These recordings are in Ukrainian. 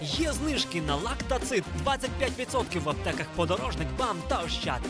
Є знижки на лактацит 25% в аптеках подорожник, бам та ощад.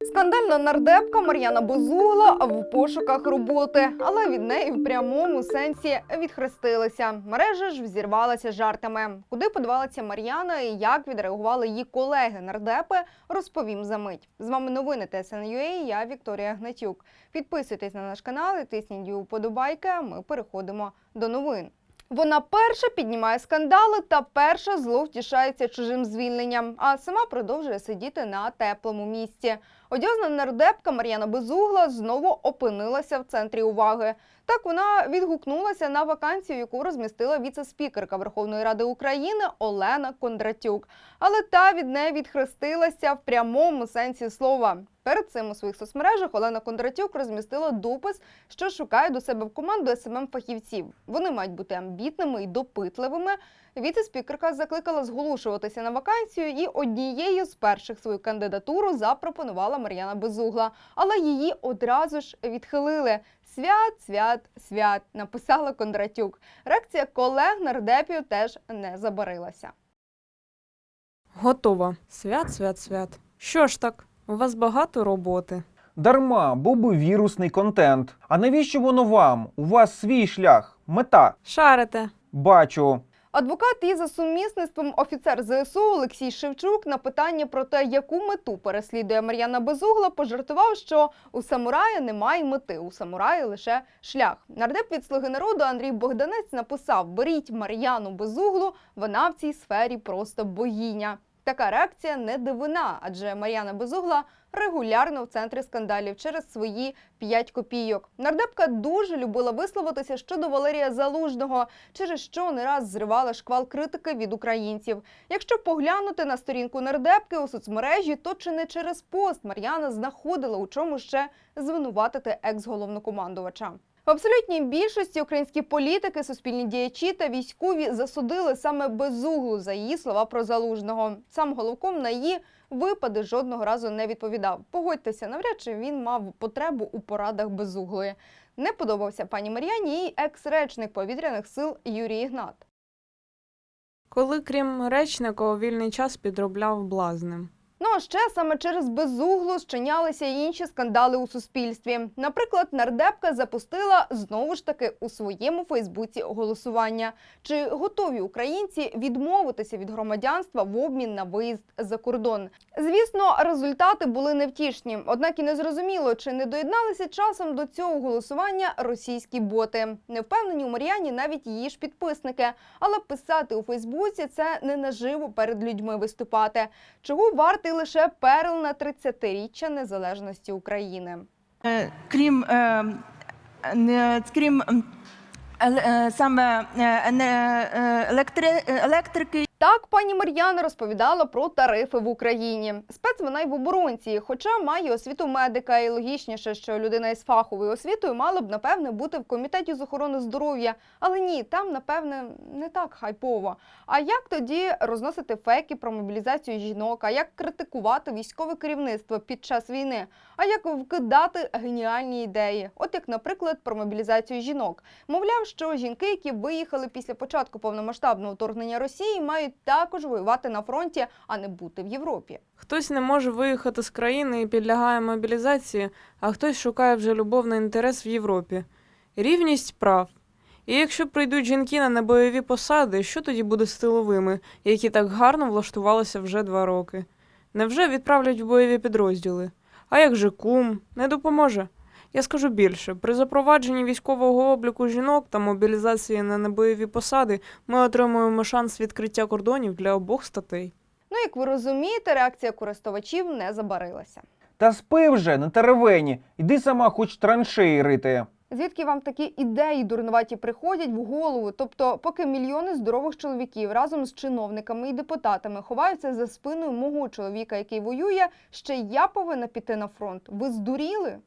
Скандальна нардепка Мар'яна Безугла в пошуках роботи, але від неї в прямому сенсі відхрестилися. Мережа ж взірвалася жартами. Куди подавалася Мар'яна і як відреагували її колеги нардепи, розповім за мить. З вами новини ТСНЮА, я Вікторія Гнатюк. Підписуйтесь на наш канал і тисніть вподобайки. Ми переходимо до новин. Вона перша піднімає скандали та перша зло втішається чужим звільненням, а сама продовжує сидіти на теплому місці. Одіозна нардепка Мар'яна Безугла знову опинилася в центрі уваги. Так вона відгукнулася на вакансію, яку розмістила віце-спікерка Верховної Ради України Олена Кондратюк. Але та від неї відхрестилася в прямому сенсі слова. Перед цим у своїх соцмережах Олена Кондратюк розмістила допис, що шукає до себе в команду СММ фахівців. Вони мають бути амбітними і допитливими. Віце-спікерка закликала зголошуватися на вакансію і однією з перших свою кандидатуру запропонувала Мар'яна Безугла, але її одразу ж відхилили. Свят, свят, свят, написала Кондратюк. Реакція колег нардепів теж не забарилася. Готова. Свят, свят, свят. Що ж так? У вас багато роботи. Дарма, був би вірусний контент. А навіщо воно вам? У вас свій шлях, мета. Шарите. Бачу. Адвокат і за сумісництвом офіцер ЗСУ Олексій Шевчук на питання про те, яку мету переслідує Мар'яна Безугла, пожартував, що у самурая немає мети, у самураї лише шлях. Нардеп від слуги народу Андрій Богданець написав: Беріть Мар'яну Безуглу, вона в цій сфері просто богиня. Така реакція не дивина, адже Мар'яна Безугла регулярно в центрі скандалів через свої 5 копійок. Нардепка дуже любила висловитися щодо Валерія Залужного, через що не раз зривала шквал критики від українців. Якщо поглянути на сторінку нардепки у соцмережі, то чи не через пост Мар'яна знаходила у чому ще звинуватити екс-головнокомандувача. В абсолютній більшості українські політики, суспільні діячі та військові засудили саме безуглу за її слова про залужного. Сам головком на її випади жодного разу не відповідав. Погодьтеся, навряд чи він мав потребу у порадах безуглої. Не подобався пані Мар'яні і екс-речник повітряних сил Юрій Ігнат. Коли крім речника у вільний час підробляв блазнем. Ну а ще саме через безуглу зчинялися інші скандали у суспільстві. Наприклад, нардепка запустила знову ж таки у своєму Фейсбуці голосування. Чи готові українці відмовитися від громадянства в обмін на виїзд за кордон? Звісно, результати були невтішні. Однак і не зрозуміло, чи не доєдналися часом до цього голосування російські боти. Не впевнені у Мар'яні навіть її ж підписники. Але писати у Фейсбуці це не наживо перед людьми виступати. Чого вартий лише перл на 30-річчя незалежності України? Е, крім, е, не- крім ем, е, саме електрики Так, пані Мар'яна розповідала про тарифи в Україні. Спец вона й в оборонці, хоча має освіту медика, і логічніше, що людина із фаховою освітою мала б напевне бути в комітеті з охорони здоров'я. Але ні, там напевне не так хайпово. А як тоді розносити фейки про мобілізацію жінок? А як критикувати військове керівництво під час війни? А як вкидати геніальні ідеї? От як, наприклад, про мобілізацію жінок. Мовляв, що жінки, які виїхали після початку повномасштабного вторгнення Росії, мають також воювати на фронті, а не бути в Європі. Хтось не може виїхати з країни і підлягає мобілізації, а хтось шукає вже любовний інтерес в Європі. Рівність прав. І якщо прийдуть жінки на небойові посади, що тоді буде з тиловими, які так гарно влаштувалися вже два роки? Невже відправлять в бойові підрозділи? А як же кум? Не допоможе? Я скажу більше: при запровадженні військового обліку жінок та мобілізації на небойові посади ми отримуємо шанс відкриття кордонів для обох статей. Ну, як ви розумієте, реакція користувачів не забарилася. Та спи вже, не теревені. Іди сама хоч траншеї рити. Звідки вам такі ідеї дурнуваті приходять в голову? Тобто, поки мільйони здорових чоловіків разом з чиновниками і депутатами ховаються за спиною мого чоловіка, який воює, ще я повинна піти на фронт. Ви здуріли?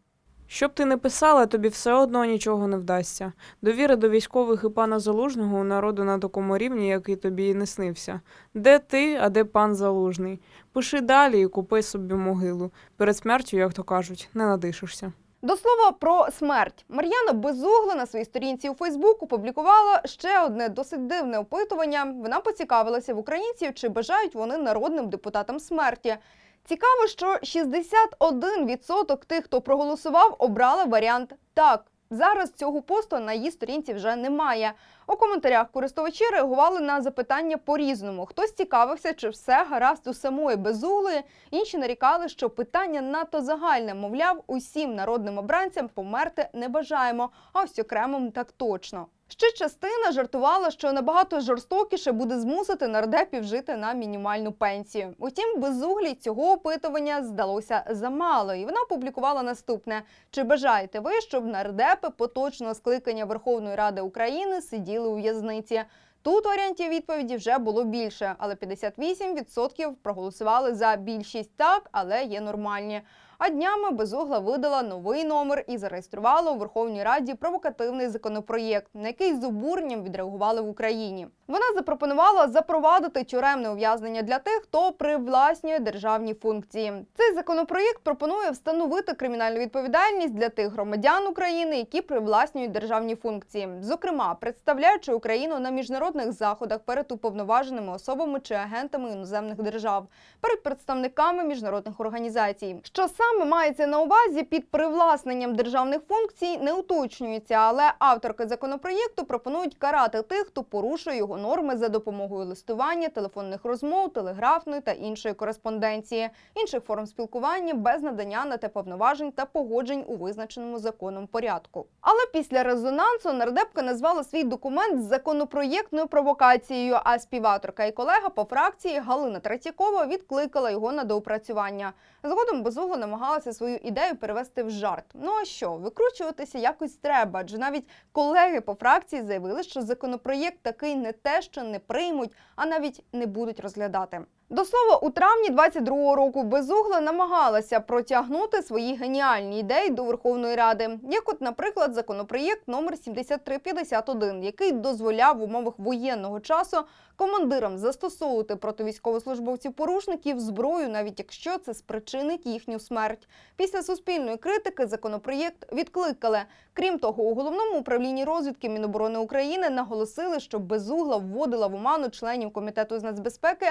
Що б ти не писала, тобі все одно нічого не вдасться. Довіри до військових і пана Залужного у народу на такому рівні, який тобі і не снився. Де ти, а де пан Залужний? Пиши далі і купи собі могилу. Перед смертю, як то кажуть, не надишишся. До слова про смерть. Мар'яна Безугла на своїй сторінці у Фейсбук опублікувала ще одне досить дивне опитування. Вона поцікавилася в українців, чи бажають вони народним депутатам смерті. Цікаво, що 61% тих, хто проголосував, обрали варіант так. Зараз цього посту на її сторінці вже немає. У коментарях користувачі реагували на запитання по-різному. Хтось цікавився, чи все гаразд у самої безуглої, інші нарікали, що питання надто загальне. Мовляв, усім народним обранцям померти не бажаємо, а ось окремим так точно. Ще частина жартувала, що набагато жорстокіше буде змусити нардепів жити на мінімальну пенсію. Утім, безуглій цього опитування здалося замало, і вона опублікувала наступне: чи бажаєте ви, щоб нардепи поточного скликання Верховної Ради України сиділи у в'язниці? Тут варіантів відповіді вже було більше, але 58% проголосували за більшість так, але є нормальні. А днями безугла видала новий номер і зареєструвала у Верховній Раді провокативний законопроєкт, на який з обуренням відреагували в Україні. Вона запропонувала запровадити тюремне ув'язнення для тих, хто привласнює державні функції. Цей законопроєкт пропонує встановити кримінальну відповідальність для тих громадян України, які привласнюють державні функції, зокрема представляючи Україну на міжнародних заходах перед уповноваженими особами чи агентами іноземних держав, перед представниками міжнародних організацій. Що саме мається на увазі під привласненням державних функцій, не уточнюється, але авторки законопроєкту пропонують карати тих, хто порушує його норми за допомогою листування, телефонних розмов, телеграфної та іншої кореспонденції, інших форм спілкування без надання на те повноважень та погоджень у визначеному законом порядку. Але після резонансу нардепка назвала свій документ законопроєктною провокацією. А співавторка і колега по фракції Галина Третьякова відкликала його на доопрацювання. Згодом безугло намагалася свою ідею перевести в жарт. Ну а що, викручуватися якось треба, адже навіть колеги по фракції заявили, що законопроєкт такий не те, що не приймуть, а навіть не будуть розглядати. До слова, у травні 22-го року безугла намагалася протягнути свої геніальні ідеї до Верховної Ради, як, от, наприклад, законопроєкт номер 7351, який дозволяв в умовах воєнного часу командирам застосовувати проти військовослужбовців-порушників зброю, навіть якщо це спричинить їхню смерть. Після суспільної критики законопроєкт відкликали. Крім того, у головному управлінні розвідки Міноборони України наголосили, що безугла вводила в оману членів комітету з нацбезпеки,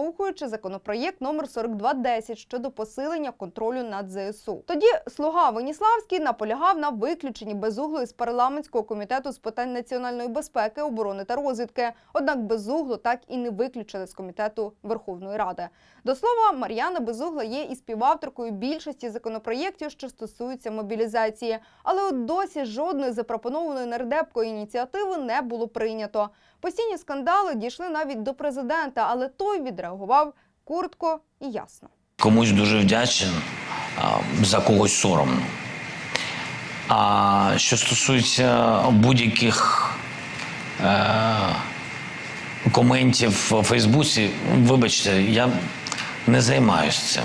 проштовхуючи законопроєкт номер 4210 щодо посилення контролю над ЗСУ. Тоді слуга Веніславський наполягав на виключенні безуглої з парламентського комітету з питань національної безпеки, оборони та розвідки. Однак безуглу так і не виключили з комітету Верховної Ради. До слова, Мар'яна Безугла є і співавторкою більшості законопроєктів, що стосуються мобілізації. Але от досі жодної запропонованої нардепкою ініціативи не було прийнято. Постійні скандали дійшли навіть до президента, але той відреагував коротко і ясно. Комусь дуже вдячен, за когось соромно. А що стосується будь-яких е, коментів у Фейсбуці, вибачте, я не займаюся цим.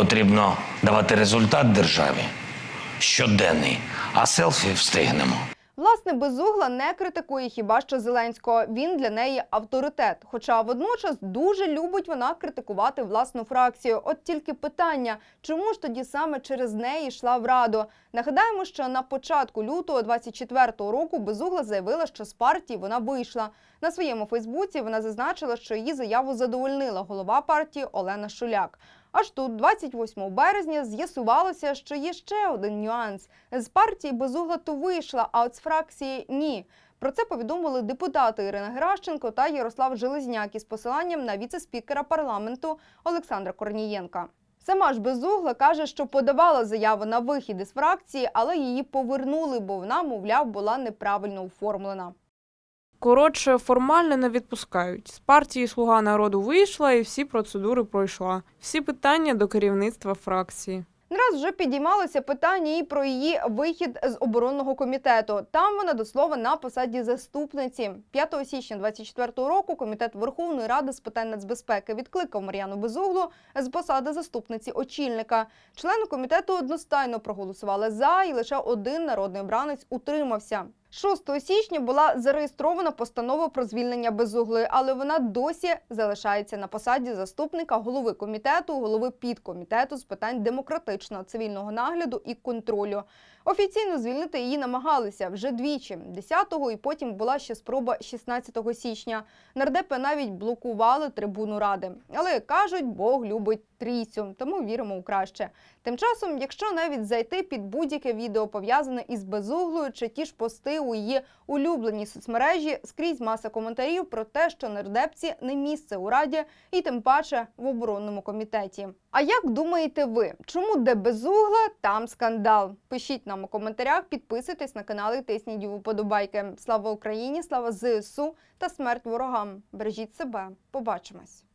потрібно давати результат державі щоденний, а селфі встигнемо. Власне, безугла не критикує хіба що Зеленського. Він для неї авторитет. Хоча водночас дуже любить вона критикувати власну фракцію. От тільки питання, чому ж тоді саме через неї йшла в раду? Нагадаємо, що на початку лютого 24-го року безугла заявила, що з партії вона вийшла. На своєму Фейсбуці вона зазначила, що її заяву задовольнила голова партії Олена Шуляк. Аж тут, 28 березня, з'ясувалося, що є ще один нюанс. З партії безугла то вийшла, а от з фракції ні. Про це повідомили депутати Ірина Геращенко та Ярослав Железняк із посиланням на віце-спікера парламенту Олександра Корнієнка. Сама ж безугла каже, що подавала заяву на вихід із фракції, але її повернули, бо вона, мовляв, була неправильно оформлена. Коротше, формально не відпускають. З партії Слуга народу вийшла і всі процедури пройшла. Всі питання до керівництва фракції. Не вже підіймалося питання і про її вихід з оборонного комітету. Там вона до слова на посаді заступниці. 5 січня 24 року комітет Верховної Ради з питань нацбезпеки відкликав Мар'яну Безуглу з посади заступниці очільника. Члени комітету одностайно проголосували за, і лише один народний обранець утримався. 6 січня була зареєстрована постанова про звільнення безуглої, але вона досі залишається на посаді заступника голови комітету, голови підкомітету з питань демократичного цивільного нагляду і контролю. Офіційно звільнити її намагалися вже двічі 10-го і потім була ще спроба 16 січня. Нардепи навіть блокували трибуну ради. Але кажуть, Бог любить трійцю, тому віримо у краще. Тим часом, якщо навіть зайти під будь-яке відео пов'язане із безуглою, чи ті ж пости у її улюбленій соцмережі, скрізь маса коментарів про те, що нардепці не місце у раді, і тим паче в оборонному комітеті. А як думаєте ви, чому де безугла, там скандал? Пишіть нам у коментарях, підписуйтесь на канал і тисніть вподобайки. Слава Україні, слава ЗСУ та смерть ворогам. Бережіть себе. Побачимось.